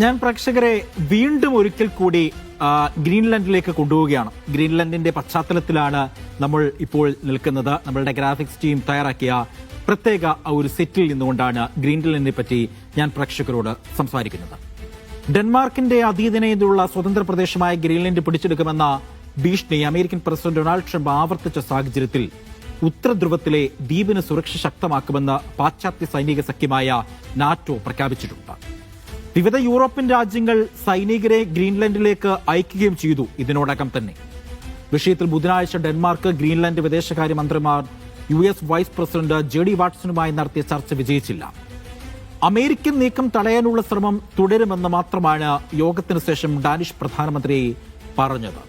ഞാൻ പ്രേക്ഷകരെ വീണ്ടും ഒരിക്കൽ കൂടി ഗ്രീൻലൻഡിലേക്ക് കൊണ്ടുപോവുകയാണ്. ഗ്രീൻലൻഡിന്റെ പശ്ചാത്തലത്തിലാണ് നമ്മൾ ഇപ്പോൾ നിൽക്കുന്നത്. നമ്മളുടെ ഗ്രാഫിക്സ് ടീം തയ്യാറാക്കിയ പ്രത്യേക ഒരു സെറ്റിൽ നിന്നുകൊണ്ടാണ് ഗ്രീൻലൻഡിനെ പറ്റി ഞാൻ പ്രേക്ഷകരോട് സംസാരിക്കുന്നത്. ഡെൻമാർക്കിന്റെ അതീതനയിലുള്ള സ്വതന്ത്ര പ്രദേശമായ ഗ്രീൻലൻഡ് പിടിച്ചെടുക്കുമെന്ന ഭീഷണി അമേരിക്കൻ പ്രസിഡന്റ് ഡൊണാൾഡ് ട്രംപ് ആവർത്തിച്ച സാഹചര്യത്തിൽ ഉത്തരധ്രുവത്തിലെ ദ്വീപിന് സുരക്ഷ ശക്തമാക്കുമെന്ന് പാശ്ചാത്യ സൈനിക സഖ്യമായ നാറ്റോ പ്രഖ്യാപിച്ചിട്ടുണ്ട്. വിവിധ യൂറോപ്യൻ രാജ്യങ്ങൾ സൈനികരെ ഗ്രീൻലൻഡിലേക്ക് അയക്കുകയും ചെയ്തു. ഇതിനോടകം തന്നെ വിഷയത്തിൽ ബുധനാഴ്ച ഡെൻമാർക്ക് ഗ്രീൻലാൻഡ് വിദേശകാര്യ മന്ത്രിമാർ U S vice president J D വാട്സണുമായി നടത്തിയ ചർച്ച വിജയിച്ചില്ല. അമേരിക്കൻ നീക്കം തടയാനുള്ള ശ്രമം തുടരുമെന്ന് മാത്രമാണ് യോഗത്തിന് ശേഷം ഡാനിഷ് പ്രധാനമന്ത്രി പറഞ്ഞത്.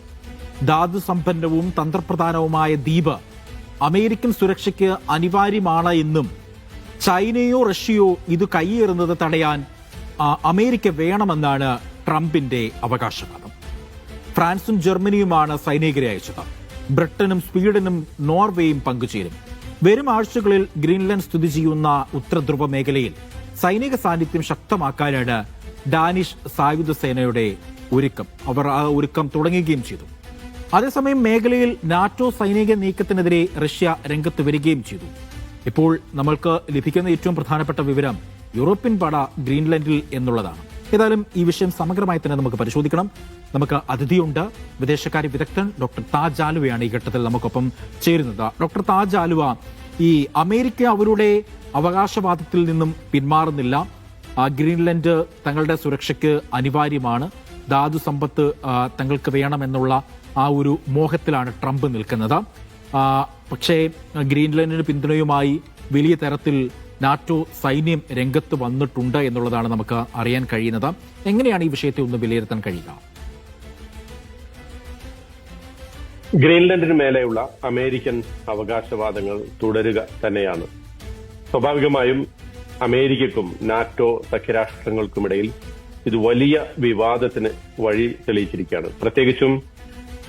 ധാതു സമ്പന്നവും തന്ത്രപ്രധാനവുമായ ദ്വീപ് അമേരിക്കൻ സുരക്ഷയ്ക്ക് അനിവാര്യമാണ് എന്നും ചൈനയോ റഷ്യയോ ഇത് കൈയേറുന്നത് തടയാൻ അമേരിക്ക വേണമെന്നാണ് ട്രംപിന്റെ അവകാശവാദം. ഫ്രാൻസും ജർമ്മനിയുമാണ് സൈനികരെ അയച്ചത്. ബ്രിട്ടനും സ്വീഡനും നോർവേയും പങ്കുചേരും. വരും ആഴ്ചകളിൽ ഗ്രീൻലാൻഡ് സ്ഥിതി ചെയ്യുന്ന ഉത്തരധ്രുവ മേഖലയിൽ സൈനിക സാന്നിധ്യം ശക്തമാക്കാനാണ് ഡാനിഷ് സായുധ സേനയുടെ ഒരുക്കം. അവർ ആ ഒരുക്കം തുടങ്ങുകയും ചെയ്തു. അതേസമയം മേഖലയിൽ നാറ്റോ സൈനിക നീക്കത്തിനെതിരെ റഷ്യ രംഗത്ത് വരികയും ചെയ്തു. ഇപ്പോൾ നമ്മൾക്ക് ലഭിക്കുന്ന ഏറ്റവും പ്രധാനപ്പെട്ട വിവരം യൂറോപ്യൻ പാട ഗ്രീൻലൻഡിൽ എന്നുള്ളതാണ്. ഏതായാലും ഈ വിഷയം സമഗ്രമായി തന്നെ നമുക്ക് പരിശോധിക്കണം. നമുക്ക് അതിഥിയുണ്ട്. വിദേശകാര്യ വിദഗ്ധൻ ഡോക്ടർ താജ് ആലുവയാണ് ഈ ഘട്ടത്തിൽ നമുക്കൊപ്പം ചേരുന്നത്. ഡോക്ടർ താജ് ആലുവ ഈ അമേരിക്ക അവരുടെ അവകാശവാദത്തിൽ നിന്നും പിന്മാറുന്നില്ല. ഗ്രീൻലൻഡ് തങ്ങളുടെ സുരക്ഷയ്ക്ക് അനിവാര്യമാണ്. ധാതു സമ്പത്ത് തങ്ങൾക്ക് വേണമെന്നുള്ള ആ ഒരു മോഹത്തിലാണ് ട്രംപ് നിൽക്കുന്നത്. പക്ഷേ ഗ്രീൻലൻഡിന് പിന്തുണയുമായി വലിയ തരത്തിൽ നാറ്റോ സൈന്യം രംഗത്ത് വന്നിട്ടുണ്ട് എന്നുള്ളതാണ് നമുക്ക് അറിയാൻ കഴിയുന്നത്. എങ്ങനെയാണ് ഈ വിഷയത്തെ ഒന്ന് വിലയിരുത്താൻ കഴിയുക? ഗ്രീൻലൻഡിന് മേലെയുള്ള അമേരിക്കൻ അവകാശവാദങ്ങൾ തുടരുക തന്നെയാണ്. സ്വാഭാവികമായും അമേരിക്കക്കും നാറ്റോ സഖ്യരാഷ്ട്രങ്ങൾക്കുമിടയിൽ ഇത് വലിയ വിവാദത്തിന് വഴി തെളിയിച്ചിരിക്കുകയാണ്. പ്രത്യേകിച്ചും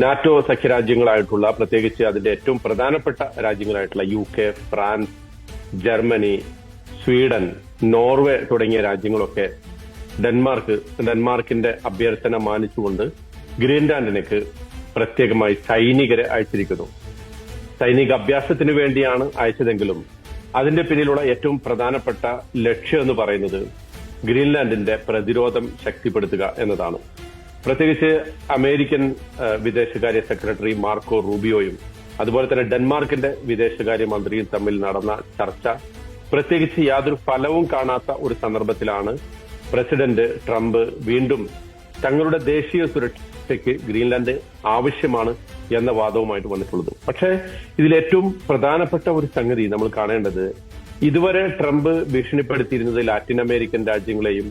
നാറ്റോ സഖ്യരാജ്യങ്ങളായിട്ടുള്ള പ്രത്യേകിച്ച് അതിന്റെ ഏറ്റവും പ്രധാനപ്പെട്ട രാജ്യങ്ങളായിട്ടുള്ള U K France Germany Sweden Norway തുടങ്ങിയ രാജ്യങ്ങളൊക്കെ ഡെൻമാർക്ക് ഡെൻമാർക്കിന്റെ അഭ്യർത്ഥന മാനിച്ചുകൊണ്ട് ഗ്രീൻലാൻഡിലേക്ക് പ്രത്യേകമായി സൈനികരെ അയച്ചിരിക്കുന്നു. സൈനിക അഭ്യാസത്തിന് വേണ്ടിയാണ് അയച്ചതെങ്കിലും അതിന്റെ പിന്നിലുള്ള ഏറ്റവും പ്രധാനപ്പെട്ട ലക്ഷ്യം എന്ന് പറയുന്നത് ഗ്രീൻലാൻഡിന്റെ പ്രതിരോധം ശക്തിപ്പെടുത്തുക എന്നതാണ്. പ്രത്യേകിച്ച് അമേരിക്കൻ വിദേശകാര്യ സെക്രട്ടറി മാർക്കോ റൂബിയോയും അതുപോലെ തന്നെ ഡെൻമാർക്കിന്റെ വിദേശകാര്യ മന്ത്രിയും തമ്മിൽ നടന്ന ചർച്ച പ്രത്യേകിച്ച് യാതൊരു ഫലവും കാണാത്ത ഒരു സന്ദർഭത്തിലാണ് പ്രസിഡന്റ് ട്രംപ് വീണ്ടും തങ്ങളുടെ ദേശീയ സുരക്ഷയ്ക്ക് ഗ്രീൻലാൻഡ് ആവശ്യമാണ് എന്ന വാദവുമായിട്ട് വന്നിട്ടുള്ളത്. പക്ഷേ ഇതിൽ ഏറ്റവും പ്രധാനപ്പെട്ട ഒരു സംഗതി നമ്മൾ കാണേണ്ടത് ഇതുവരെ ട്രംപ് ഭീഷണിപ്പെടുത്തിയിരുന്നത് ലാറ്റിൻ അമേരിക്കൻ രാജ്യങ്ങളെയും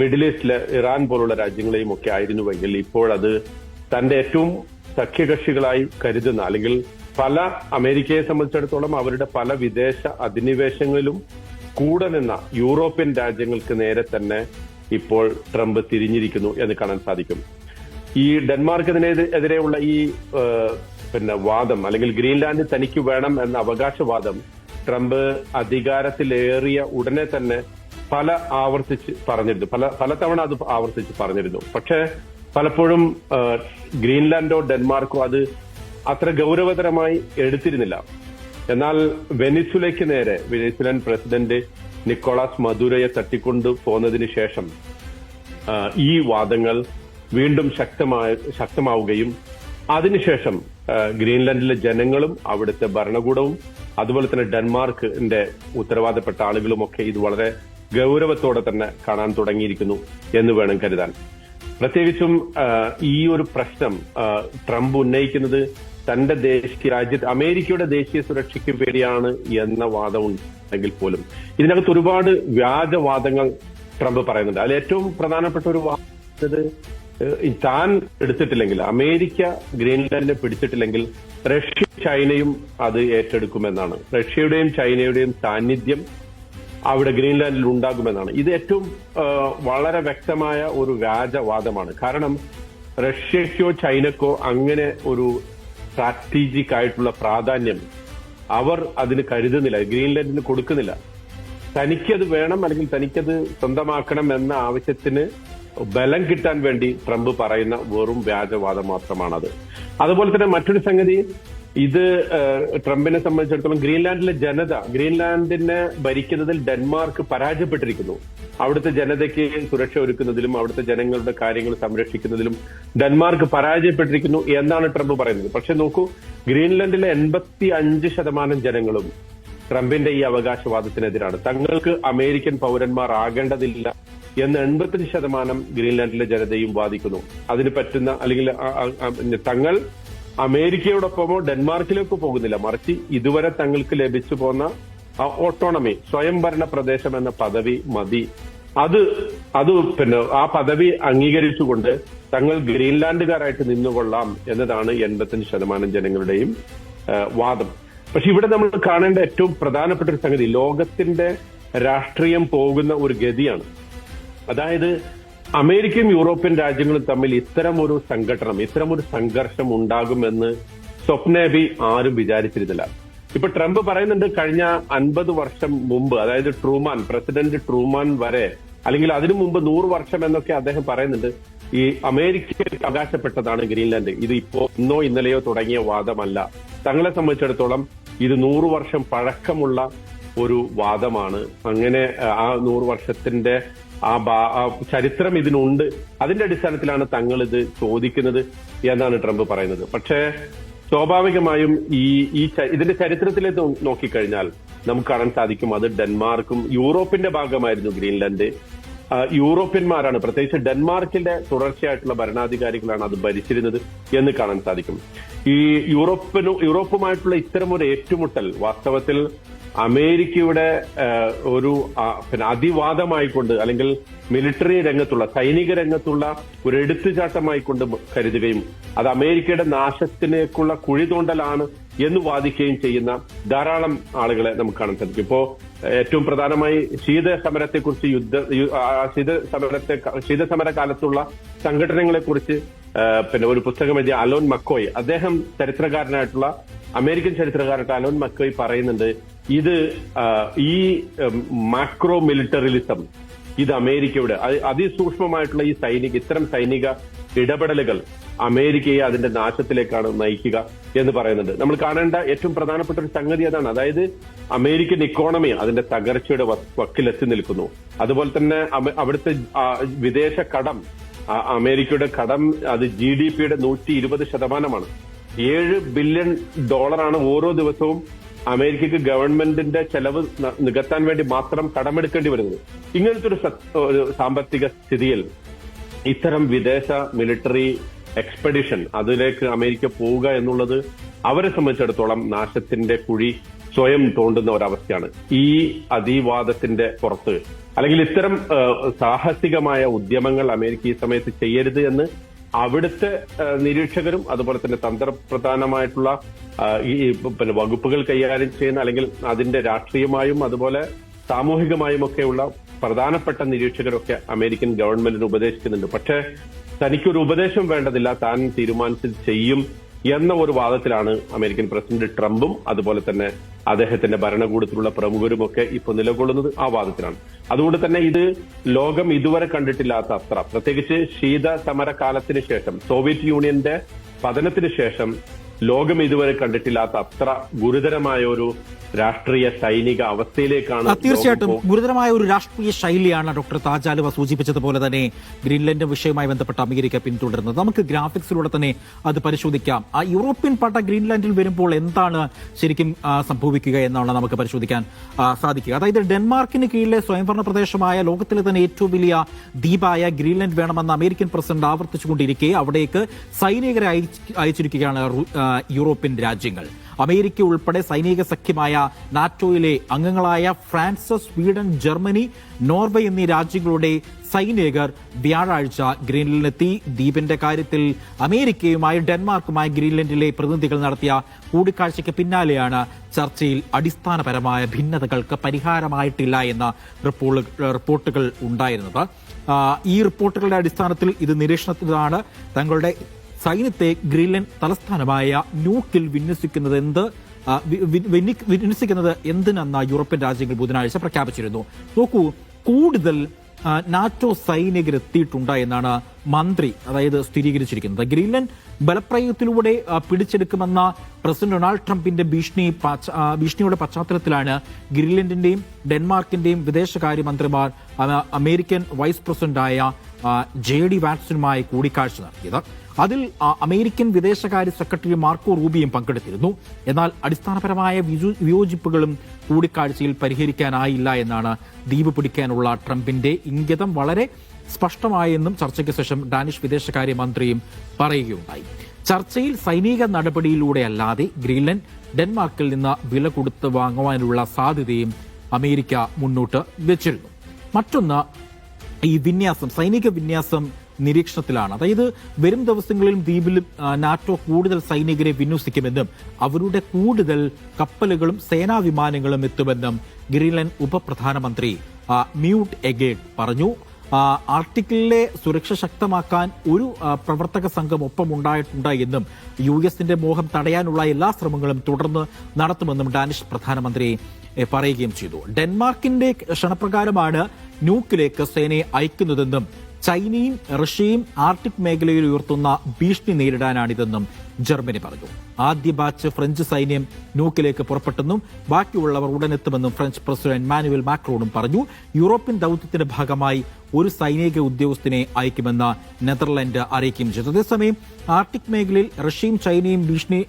മിഡിൽ ഈസ്റ്റിലെ ഇറാൻ പോലുള്ള രാജ്യങ്ങളെയും ഒക്കെ ആയിരുന്നുവെങ്കിൽ ഇപ്പോഴത് തന്റെ ഏറ്റവും സഖ്യകക്ഷികളായി കരുതുന്ന അല്ലെങ്കിൽ പല അമേരിക്കയെ സംബന്ധിച്ചിടത്തോളം അവരുടെ പല വിദേശ അധിനിവേശങ്ങളിലും കൂടെ നിന്ന യൂറോപ്യൻ രാജ്യങ്ങൾക്ക് നേരെ തന്നെ ഇപ്പോൾ ട്രംപ് തിരിഞ്ഞിരിക്കുന്നു എന്ന് കാണാൻ സാധിക്കും. ഈ ഡെൻമാർക്കിനെ എതിരെയുള്ള ഈ പിന്നെ വാദം അല്ലെങ്കിൽ ഗ്രീൻലാൻഡ് തനിക്ക് വേണം എന്ന അവകാശവാദം ട്രംപ് അധികാരത്തിലേറിയ ഉടനെ തന്നെ പല ആവർത്തിച്ച് പറഞ്ഞിരുന്നു. പല പലതവണ അത് ആവർത്തിച്ച് പറഞ്ഞിരുന്നു. പക്ഷേ പലപ്പോഴും ഗ്രീൻലാൻഡോ ഡെൻമാർക്കോ അത് അത്ര ഗൗരവതരമായി എടുത്തിരുന്നില്ല. എന്നാൽ വെനിസുലയ്ക്ക് നേരെ വെനിസുലൻ പ്രസിഡന്റ് നിക്കോളാസ് മധുരയെ തട്ടിക്കൊണ്ടു പോന്നതിന് ശേഷം ഈ വാദങ്ങൾ വീണ്ടും ശക്തമായ ശക്തമാവുകയും അതിനുശേഷം ഗ്രീൻലൻഡിലെ ജനങ്ങളും അവിടുത്തെ ഭരണകൂടവും അതുപോലെ തന്നെ ഡെൻമാർക്കിന്റെ ഉത്തരവാദപ്പെട്ട ആളുകളുമൊക്കെ ഇത് വളരെ ഗൗരവത്തോടെ തന്നെ കാണാൻ തുടങ്ങിയിരിക്കുന്നു എന്ന് വേണം കരുതാൻ. പ്രത്യേകിച്ചും ഈ ഒരു പ്രശ്നം ട്രംപ് ഉന്നയിക്കുന്നത് തന്റെ ദേശീയ രാജ്യത്ത് അമേരിക്കയുടെ ദേശീയ സുരക്ഷയ്ക്ക് വേണ്ടിയാണ് എന്ന വാദം ഉണ്ടെങ്കിൽ പോലും. ഇതിനകത്ത് ഒരുപാട് വ്യാജവാദങ്ങൾ ട്രംപ് പറയുന്നുണ്ട്. അതിൽ ഏറ്റവും പ്രധാനപ്പെട്ട ഒരു വാദത് ഏഹ് താൻ എടുത്തിട്ടില്ലെങ്കിൽ അമേരിക്ക ഗ്രീൻലാൻഡിനെ പിടിച്ചിട്ടില്ലെങ്കിൽ റഷ്യ ചൈനയും അത് ഏറ്റെടുക്കുമെന്നാണ്. റഷ്യയുടെയും ചൈനയുടെയും സാന്നിധ്യം അവിടെ ഗ്രീൻലാൻഡിൽ ഉണ്ടാകുമെന്നാണ്. ഇത് ഏറ്റവും വളരെ വ്യക്തമായ ഒരു വ്യാജവാദമാണ്. കാരണം റഷ്യക്കോ ചൈനക്കോ അങ്ങനെ ഒരു സ്ട്രാറ്റജിക് ആയിട്ടുള്ള പ്രാധാന്യം അവർ അതിന് കരുതുന്നില്ല ഗ്രീൻലാൻഡിന് കൊടുക്കുന്നില്ല. തനിക്കത് വേണം അല്ലെങ്കിൽ തനിക്കത് സ്വന്തമാക്കണം എന്ന ആവശ്യത്തിന് ബലം കിട്ടാൻ വേണ്ടി ട്രംപ് പറയുന്ന വെറും വ്യാജവാദം മാത്രമാണത്. അതുപോലെ തന്നെ മറ്റൊരു സംഗതി ഇത് ട്രംപിനെ സംബന്ധിച്ചിടത്തോളം ഗ്രീൻലാൻഡിലെ ജനത ഗ്രീൻലാൻഡിനെ ഭരിക്കുന്നതിൽ ഡെൻമാർക്ക് പരാജയപ്പെട്ടിരിക്കുന്നു. അവിടുത്തെ ജനതയ്ക്ക് സുരക്ഷ ഒരുക്കുന്നതിലും അവിടുത്തെ ജനങ്ങളുടെ കാര്യങ്ങൾ സംരക്ഷിക്കുന്നതിലും ഡെൻമാർക്ക് പരാജയപ്പെട്ടിരിക്കുന്നു എന്നാണ് ട്രംപ് പറയുന്നത്. പക്ഷെ നോക്കൂ ഗ്രീൻലാൻഡിലെ എൺപത്തി അഞ്ച് ശതമാനം ജനങ്ങളും ട്രംപിന്റെ ഈ അവകാശവാദത്തിനെതിരാണ്. തങ്ങൾക്ക് അമേരിക്കൻ പൗരന്മാർ ആകേണ്ടതില്ല എന്ന് എൺപത്തഞ്ച് ശതമാനം ഗ്രീൻലാൻഡിലെ ജനതയും വാദിക്കുന്നു. അതിന് പറ്റുന്ന അല്ലെങ്കിൽ തങ്ങൾ അമേരിക്കയോടൊപ്പമോ ഡെൻമാർക്കിലേക്കോ പോകുന്നില്ല. മറിച്ച് ഇതുവരെ തങ്ങൾക്ക് ലഭിച്ചു പോന്ന ആ ഓട്ടോണമി സ്വയംഭരണ പ്രദേശം എന്ന പദവി മതി. അത് അത് പിന്നെ ആ പദവി അംഗീകരിച്ചുകൊണ്ട് തങ്ങൾ ഗ്രീൻലാൻഡുകാരായിട്ട് നിന്നുകൊള്ളാം എന്നതാണ് എൺപത്തഞ്ച് ശതമാനം ജനങ്ങളുടെയും വാദം. പക്ഷെ ഇവിടെ നമ്മൾ കാണേണ്ട ഏറ്റവും പ്രധാനപ്പെട്ട ഒരു സംഗതി ലോകത്തിന്റെ രാഷ്ട്രീയം പോകുന്ന ഒരു ഗതിയാണ്. അതായത് അമേരിക്കയും യൂറോപ്യൻ രാജ്യങ്ങളും തമ്മിൽ ഇത്തരം ഒരു സംഘടനം ഇത്തരം ഒരു സംഘർഷം ഉണ്ടാകുമെന്ന് സ്വപ്നബി ആരും വിചാരിച്ചിരുന്നില്ല. ഇപ്പൊ ട്രംപ് പറയുന്നുണ്ട് കഴിഞ്ഞ അൻപത് വർഷം മുമ്പ് അതായത് ട്രൂമാൻ പ്രസിഡന്റ് ട്രൂമാൻ വരെ അല്ലെങ്കിൽ അതിനു മുമ്പ് നൂറ് വർഷം എന്നൊക്കെ അദ്ദേഹം പറയുന്നുണ്ട് ഈ അമേരിക്കയ്ക്ക് അവകാശപ്പെട്ടതാണ് ഗ്രീൻലാൻഡ്. ഇത് ഇപ്പോ ഇന്നോ ഇന്നലെയോ തുടങ്ങിയ വാദമല്ല. തങ്ങളെ സംബന്ധിച്ചിടത്തോളം ഇത് നൂറു വർഷം പഴക്കമുള്ള ഒരു വാദമാണ്. അങ്ങനെ ആ നൂറ് വർഷത്തിന്റെ ആ ചരിത്രം ഇതിനുണ്ട്. അതിന്റെ അടിസ്ഥാനത്തിലാണ് തങ്ങൾ ഇത് ചോദിക്കുന്നത് എന്നാണ് ട്രംപ് പറയുന്നത്. പക്ഷേ സ്വാഭാവികമായും ഈ ഈ ഇതിന്റെ ചരിത്രത്തിലേക്ക് നോക്കിക്കഴിഞ്ഞാൽ നമുക്ക് കാണാൻ സാധിക്കും അത് ഡെൻമാർക്കും യൂറോപ്പിന്റെ ഭാഗമായിരുന്നു ഗ്രീൻലാൻഡ്. യൂറോപ്യന്മാരാണ് പ്രത്യേകിച്ച് ഡെൻമാർക്കിന്റെ തുടർച്ചയായിട്ടുള്ള ഭരണാധികാരികളാണ് അത് ഭരിച്ചിരുന്നത് എന്ന് കാണാൻ സാധിക്കും. ഈ യൂറോപ്പിനു യൂറോപ്പുമായിട്ടുള്ള ഇത്തരം ഒരു ഏറ്റുമുട്ടൽ വാസ്തവത്തിൽ അമേരിക്കയുടെ ഒരു പിന്നെ അതിവാദമായിക്കൊണ്ട് അല്ലെങ്കിൽ മിലിറ്ററി രംഗത്തുള്ള സൈനിക രംഗത്തുള്ള ഒരു എടുത്തുചാട്ടമായിക്കൊണ്ട് കരുതുകയും അത് അമേരിക്കയുടെ നാശത്തിലേക്കുള്ള കുഴി തോണ്ടലാണ് എന്ന് വാദിക്കുകയും ചെയ്യുന്ന ധാരാളം ആളുകളെ നമുക്ക് കാണാൻ സാധിക്കും. ഇപ്പോ ഏറ്റവും പ്രധാനമായി ശീത സമരത്തെക്കുറിച്ച് യുദ്ധ ശീത സമരത്തെ ശീത സമര കാലത്തുള്ള സംഘടനകളെ കുറിച്ച് പിന്നെ ഒരു പുസ്തകം എഴുതിയ അലോൻ മക്കോയ്. അദ്ദേഹം ചരിത്രകാരനായിട്ടുള്ള അമേരിക്കൻ ചരിത്രകാരനായിട്ട് അലോൻ മക്കോയ് പറയുന്നുണ്ട് ഇത് ഈ മാക്രോ മിലിറ്ററിലിസം ഇത് അമേരിക്കയുടെ അതി- അതിസൂക്ഷ്മമായിട്ടുള്ള ഈ സൈനിക ഇത്തരം സൈനിക ഇടപെടലുകൾ അമേരിക്കയെ അതിന്റെ നാശത്തിലേക്കാണ് നയിക്കുക എന്ന് പറയുന്നുണ്ട്. നമ്മൾ കാണേണ്ട ഏറ്റവും പ്രധാനപ്പെട്ട ഒരു സംഗതി അതാണ്. അതായത് അമേരിക്കൻ ഇക്കോണമി അതിന്റെ തകർച്ചയുടെ വക്കിലെത്തി നിൽക്കുന്നു. അതുപോലെ തന്നെ അവിടുത്തെ വിദേശ കടം അമേരിക്കയുടെ കടം അത് ജി ഡി പിയുടെ നൂറ്റി ഇരുപത് ശതമാനമാണ്. ഏഴ് ബില്യൺ ഡോളറാണ് ഓരോ ദിവസവും അമേരിക്കക്ക് ഗവൺമെന്റിന്റെ ചെലവ് നികത്താൻ വേണ്ടി മാത്രം കടമെടുക്കേണ്ടി വരുന്നത്. ഇങ്ങനത്തെ ഒരു സാമ്പത്തിക സ്ഥിതിയിൽ ഇത്തരം വിദേശ മിലിറ്ററി എക്സ്പെഡിഷൻ അതിലേക്ക് അമേരിക്ക പോവുക എന്നുള്ളത് അവരെ സംബന്ധിച്ചിടത്തോളം നാശത്തിന്റെ കുഴി സ്വയം തോണ്ടുന്ന ഒരവസ്ഥയാണ്. ഈ അതിവാദത്തിന്റെ പുറത്ത് അല്ലെങ്കിൽ ഇത്തരം സാഹസികമായ ഉദ്യമങ്ങൾ അമേരിക്ക ഈ സമയത്ത് ചെയ്യരുത് എന്ന് അവിടുത്തെ നിരീക്ഷകരും അതുപോലെ തന്നെ തന്ത്രപ്രധാനമായിട്ടുള്ള ഈ പിന്നെ വകുപ്പുകൾ കൈകാര്യം ചെയ്യുന്ന അല്ലെങ്കിൽ അതിന്റെ രാഷ്ട്രീയമായും അതുപോലെ സാമൂഹികമായും ഒക്കെയുള്ള പ്രധാനപ്പെട്ട നിരീക്ഷകരൊക്കെ അമേരിക്കൻ ഗവൺമെന്റിന് ഉപദേശിക്കുന്നുണ്ട്. പക്ഷേ തനിക്കൊരു ഉപദേശം വേണ്ടതില്ല. താൻ തീരുമാനിച്ചത് ചെയ്യും. എന്ന ഒരു വാദത്തിലാണ് അമേരിക്കൻ പ്രസിഡന്റ് ട്രംപും അതുപോലെ തന്നെ അദ്ദേഹത്തിന്റെ ഭരണകൂടത്തിലുള്ള പ്രമുഖരുമൊക്കെ ഇപ്പൊ നിലകൊള്ളുന്നത് ആ വാദത്തിലാണ്. അതുകൊണ്ട് തന്നെ ഇത് ലോകം ഇതുവരെ കണ്ടിട്ടില്ലാത്ത അത്ര. പ്രത്യേകിച്ച് ശീത സമര കാലത്തിന് ശേഷം സോവിയറ്റ് യൂണിയന്റെ പതനത്തിന് ശേഷം ലോകം ഇതുവരെ കണ്ടിട്ടില്ലാത്ത അത്ര ഗുരുതരമായ ഒരു രാഷ്ട്രീയ സൈനിക അവസ്ഥയിലേക്കാണ് തീർച്ചയായിട്ടും ഗുരുതരമായ ഒരു രാഷ്ട്രീയ ശൈലിയാണ് ഡോക്ടർ താജാലുവ സൂചിപ്പിച്ചതുപോലെ തന്നെ ഗ്രീൻലൻഡ് വിഷയവുമായി ബന്ധപ്പെട്ട് അമേരിക്ക പിന്തുടരുന്നത്. നമുക്ക് ഗ്രാഫിക്സിലൂടെ തന്നെ അത് പരിശോധിക്കാം. ആ യൂറോപ്യൻ പട്ട ഗ്രീൻലാൻഡിൽ വരുമ്പോൾ എന്താണ് ശരിക്കും സംഭവിക്കുക എന്നാണ് നമുക്ക് പരിശോധിക്കാൻ സാധിക്കുക. അതായത് ഡെൻമാർക്കിന് കീഴിലെ സ്വയംഭരണ പ്രദേശമായ ലോകത്തിലെ തന്നെ ഏറ്റവും വലിയ ദ്വീപായ ഗ്രീൻലാൻഡ് വേണമെന്ന് അമേരിക്കൻ പ്രസിഡന്റ് ആവർത്തിച്ചുകൊണ്ടിരിക്കെ അവിടേക്ക് സൈനികരെ അയച്ചിരിക്കുകയാണ് യൂറോപ്യൻ രാജ്യങ്ങൾ. അമേരിക്ക ഉൾപ്പെടെ സൈനിക സഖ്യമായ നാറ്റോയിലെ അംഗങ്ങളായ ഫ്രാൻസ് സ്വീഡൻ ജർമ്മനി നോർവേ എന്നീ രാജ്യങ്ങളുടെ സൈനികർ വ്യാഴാഴ്ച ഗ്രീൻലൻഡിലെത്തി. ദ്വീപിന്റെ കാര്യത്തിൽ അമേരിക്കയുമായി ഡെൻമാർക്കുമായി ഗ്രീൻലൻഡിലെ പ്രതിനിധികൾ നടത്തിയ കൂടിക്കാഴ്ചയ്ക്ക് പിന്നാലെയാണ് ചർച്ചയിൽ അടിസ്ഥാനപരമായ ഭിന്നതകൾക്ക് പരിഹാരമായിട്ടില്ല എന്ന റിപ്പോർട്ടുകൾ ഉണ്ടായിരുന്നത്. ഈ റിപ്പോർട്ടുകളുടെ അടിസ്ഥാനത്തിൽ ഇത് നിരീക്ഷണത്തിലാണ്. തങ്ങളുടെ സൈന്യത്തെ ഗ്രീൻലൻഡ് തലസ്ഥാനമായ ന്യൂക്കിൽ വിന്യസിക്കുന്നത് എന്ത്? വിന്യസിക്കുന്നത് എന്തിനെന്ന യൂറോപ്യൻ രാജ്യങ്ങൾ ബുധനാഴ്ച പ്രഖ്യാപിച്ചിരുന്നു. നോക്കൂ കൂടുതൽ നാറ്റോ സൈനികർ എത്തിയിട്ടുണ്ട് എന്നാണ് മന്ത്രി അതായത് സ്ഥിരീകരിച്ചിരിക്കുന്നത്. ഗ്രീൻലൻഡ് ബലപ്രയോഗത്തിലൂടെ പിടിച്ചെടുക്കുമെന്ന പ്രസിഡന്റ് ഡൊണാൾഡ് ട്രംപിന്റെ ഭീഷണി ഭീഷണിയുടെ പശ്ചാത്തലത്തിലാണ് ഗ്രീൻലൻഡിന്റെയും ഡെൻമാർക്കിന്റെയും വിദേശകാര്യമന്ത്രിമാർ മന്ത്രിമാർ അമേരിക്കൻ വൈസ് പ്രസിഡന്റായ ജെ ഡി വാട്സണുമായി കൂടിക്കാഴ്ച നടത്തിയത്. അതിൽ അമേരിക്കൻ വിദേശകാര്യ സെക്രട്ടറി മാർക്കോ റൂബിയും പങ്കെടുത്തിരുന്നു. എന്നാൽ അടിസ്ഥാനപരമായ വിയോജിപ്പുകളും കൂടിക്കാഴ്ചയിൽ പരിഹരിക്കാനായില്ല എന്നാണ് ദ്വീപ് പിടിക്കാനുള്ള ട്രംപിന്റെ ഇംഗിതം. വളരെ സ്പഷ്ടമായെന്നും ചർച്ചയ്ക്ക് ശേഷം ഡാനിഷ് വിദേശകാര്യ മന്ത്രിയും പറയുകയുണ്ടായി. ചർച്ചയിൽ സൈനിക നടപടിയിലൂടെ അല്ലാതെ ഗ്രീൻലൻഡ് ഡെൻമാർക്കിൽ നിന്ന് വില കൊടുത്ത് വാങ്ങുവാനുള്ള സാധ്യതയും അമേരിക്ക മുന്നോട്ട് വെച്ചിരുന്നു. മറ്റൊന്ന് ഈ വിന്യാസം സൈനിക വിന്യാസം നിരീക്ഷണത്തിലാണ്. അതായത് വരും ദിവസങ്ങളിൽ ദ്വീപിൽ നാറ്റോ കൂടുതൽ സൈനികരെ വിന്യസിക്കുമെന്നും അവരുടെ കൂടുതൽ കപ്പലുകളും സേനാ വിമാനങ്ങളും എത്തുമെന്നും ഗ്രീൻലൻഡ് ഉപപ്രധാനമന്ത്രി മ്യൂട്ട് എഗേഡ് പറഞ്ഞു. ആർട്ടിക്കിളിലെ സുരക്ഷ ശക്തമാക്കാൻ ഒരു പ്രവർത്തക സംഘം ഒപ്പം ഉണ്ടായിട്ടുണ്ട് എന്നും യു എസിന്റെ മോഹം തടയാനുള്ള എല്ലാ ശ്രമങ്ങളും തുടർന്ന് നടത്തുമെന്നും ഡാനിഷ് പ്രധാനമന്ത്രി പറയുകയും ചെയ്തു. ഡെൻമാർക്കിന്റെ ക്ഷണപ്രകാരമാണ് ന്യൂക്കിലേക്ക് സേനയെ അയക്കുന്നതെന്നും ചൈനയും റഷ്യയും ആർട്ടിക് മേഖലയിൽ ഉയർത്തുന്ന ഭീഷണി നേരിടാനാണിതെന്നും ജർമ്മനി പറഞ്ഞു. ആദ്യ ബാച്ച് ഫ്രഞ്ച് സൈന്യം ന്യൂക്കിലേക്ക് പുറപ്പെട്ടെന്നും ബാക്കിയുള്ളവർ ഉടനെത്തുമെന്നും ഫ്രഞ്ച് പ്രസിഡന്റ് മാനുവൽ മാക്രോണും പറഞ്ഞു. യൂറോപ്യൻ ദൌത്യത്തിന്റെ ഭാഗമായി ഒരു സൈനിക ഉദ്യോഗസ്ഥനെ അയക്കുമെന്ന് നെതർലൻഡ് അറിയിക്കുകയും ചെയ്തു. അതേസമയം ആർട്ടിക് മേഖലയിൽ റഷ്യയും ചൈനയും ഭീഷണി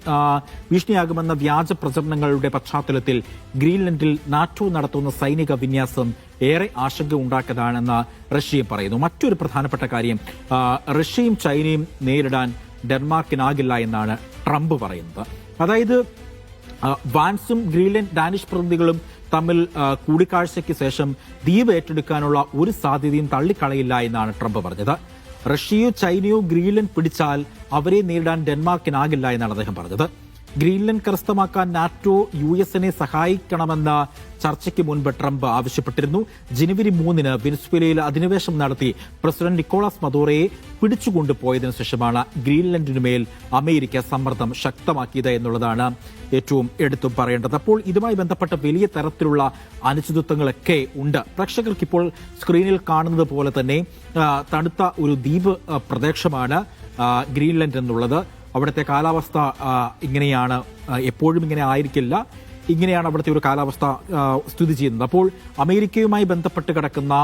ഭീഷണിയാകുമെന്ന വ്യാജ പ്രചരണങ്ങളുടെ പശ്ചാത്തലത്തിൽ ഗ്രീൻലൻഡിൽ നാറ്റോ നടത്തുന്ന സൈനിക വിന്യാസം ഏറെ ആശങ്ക ഉണ്ടാക്കുന്നതാണെന്ന് റഷ്യ പറയുന്നു. മറ്റൊരു പ്രധാനപ്പെട്ട കാര്യം റഷ്യയും ചൈനയും നേരിടാൻ ഡെൻമാർക്കിനാകില്ല എന്നാണ് ട്രംപ് പറയുന്നത്. അതായത് വാൻസും ഗ്രീൻലൻഡ് ഡാനിഷ് പ്രതിനിധികളും തമ്മിൽ കൂടിക്കാഴ്ചയ്ക്ക് ശേഷം ദ്വീപ് ഏറ്റെടുക്കാനുള്ള ഒരു സാധ്യതയും തള്ളിക്കളയില്ല എന്നാണ് ട്രംപ് പറഞ്ഞത്. റഷ്യയോ ചൈനയോ ഗ്രീൻലൻഡ് പിടിച്ചാൽ അവരെ നേരിടാൻ ഡെൻമാർക്കിനാകില്ല എന്നാണ് അദ്ദേഹം പറഞ്ഞത്. ഗ്രീൻലൻഡ് കരസ്ഥമാക്കാൻ നാറ്റോ യു എസിനെ സഹായിക്കണമെന്ന ചർച്ചയ്ക്ക് മുൻപ് ട്രംപ് ആവശ്യപ്പെട്ടിരുന്നു. ജനുവരി മൂന്നിന് വെനിസ്വേലയിൽ അധിനിവേശം നടത്തി പ്രസിഡന്റ് നിക്കോളാസ് മദോറയെ പിടിച്ചുകൊണ്ടുപോയതിനു ശേഷമാണ് ഗ്രീൻലൻഡിനുമേൽ അമേരിക്ക സമ്മർദ്ദം ശക്തമാക്കിയത് എന്നുള്ളതാണ് ഏറ്റവും എടുത്തു പറയേണ്ടത്. അപ്പോൾ ഇതുമായി ബന്ധപ്പെട്ട വലിയ തരത്തിലുള്ള അനിശ്ചിതത്വങ്ങളൊക്കെ ഉണ്ട്. പ്രേക്ഷകർക്ക് ഇപ്പോൾ സ്ക്രീനിൽ കാണുന്നത് പോലെ തന്നെ തണുത്ത ഒരു ദ്വീപ് പ്രദേശമാണ് ഗ്രീൻലൻഡ് എന്നുള്ളത്. അവിടുത്തെ കാലാവസ്ഥ ഇങ്ങനെയാണ് എപ്പോഴും ഇങ്ങനെ ആയിരിക്കില്ല. ഇങ്ങനെയാണ് അവിടുത്തെ ഒരു കാലാവസ്ഥ സ്ഥിതി ചെയ്യുന്നത്. അപ്പോൾ അമേരിക്കയുമായി ബന്ധപ്പെട്ട് കിടക്കുന്ന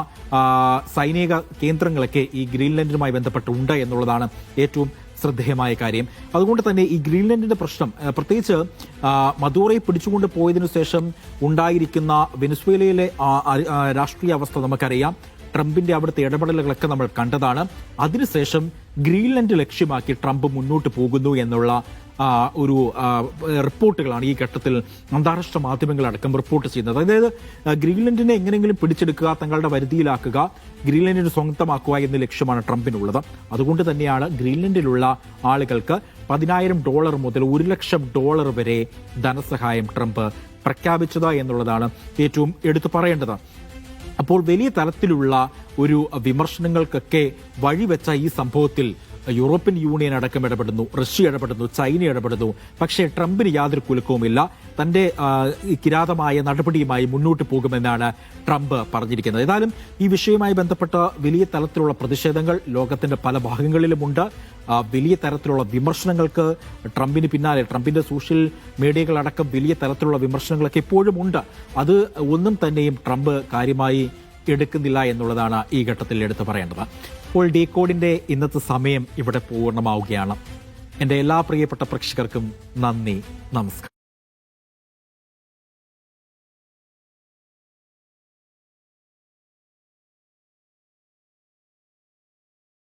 സൈനിക കേന്ദ്രങ്ങളൊക്കെ ഈ ഗ്രീൻലൻഡുമായി ബന്ധപ്പെട്ട് ഉണ്ട് എന്നുള്ളതാണ് ഏറ്റവും ശ്രദ്ധേയമായ കാര്യം. അതുകൊണ്ട് തന്നെ ഈ ഗ്രീൻലൻഡിന്റെ പ്രശ്നം പ്രത്യേകിച്ച് മദൂറയെ പിടിച്ചുകൊണ്ട് പോയതിനു ശേഷം ഉണ്ടായിരിക്കുന്ന വെനസ്വേലയിലെ രാഷ്ട്രീയ അവസ്ഥ നമുക്കറിയാം. ട്രംപിന്റെ അവിടുത്തെ ഇടപെടലുകളൊക്കെ നമ്മൾ കണ്ടതാണ്. അതിനുശേഷം ഗ്രീൻലൻഡ് ലക്ഷ്യമാക്കി ട്രംപ് മുന്നോട്ട് പോകുന്നു എന്നുള്ള ഒരു റിപ്പോർട്ടുകളാണ് ഈ ഘട്ടത്തിൽ അന്താരാഷ്ട്ര മാധ്യമങ്ങളടക്കം റിപ്പോർട്ട് ചെയ്യുന്നത്. അതായത് ഗ്രീൻലൻഡിനെ എങ്ങനെയെങ്കിലും പിടിച്ചെടുക്കുക തങ്ങളുടെ വരുതിയിലാക്കുക ഗ്രീൻലൻഡിന് സ്വന്തമാക്കുക എന്ന ലക്ഷ്യമാണ് ട്രംപിനുള്ളത്. അതുകൊണ്ട് തന്നെയാണ് ഗ്രീൻലൻഡിലുള്ള ആളുകൾക്ക് പതിനായിരം ഡോളർ മുതൽ ഒരു ലക്ഷം ഡോളർ വരെ ധനസഹായം ട്രംപ് പ്രഖ്യാപിച്ചത് എന്നുള്ളതാണ് ഏറ്റവും എടുത്തു പറയേണ്ടത്. അപ്പോൾ വലിയ തലത്തിലുള്ള ഒരു വിമർശനങ്ങൾക്കൊക്കെ വഴിവെച്ച ഈ സംഭവത്തിൽ യൂറോപ്യൻ യൂണിയൻ അടക്കം ഇടപെടുന്നു റഷ്യ ഇടപെടുന്നു ചൈന ഇടപെടുന്നു. പക്ഷേ ട്രംപിന് യാതൊരു കുലുക്കവുമില്ല. തന്റെ കിരാതമായ നടപടിയുമായി മുന്നോട്ട് പോകുമെന്നാണ് ട്രംപ് പറഞ്ഞിരിക്കുന്നത്. ഏതായാലും ഈ വിഷയവുമായി ബന്ധപ്പെട്ട വലിയ തലത്തിലുള്ള പ്രതിഷേധങ്ങൾ ലോകത്തിന്റെ പല ഭാഗങ്ങളിലുമുണ്ട്. വലിയ തരത്തിലുള്ള വിമർശനങ്ങൾക്ക് ട്രംപിന് പിന്നാലെ ട്രംപിന്റെ സോഷ്യൽ മീഡിയകളടക്കം വലിയ തരത്തിലുള്ള വിമർശനങ്ങളൊക്കെ ഇപ്പോഴും ഉണ്ട് അത് ഒന്നും തന്നെയും ട്രംപ് കാര്യമായി എടുക്കുന്നില്ല എന്നുള്ളതാണ് ഈ ഘട്ടത്തിൽ എടുത്തു പറയേണ്ടത്. അപ്പോൾ ഡി കോഡിന്റെ ഇന്നത്തെ സമയം ഇവിടെ പൂർണമാവുകയാണ്. എന്റെ എല്ലാ പ്രിയപ്പെട്ട പ്രേക്ഷകർക്കും നന്ദി നമസ്കാരം.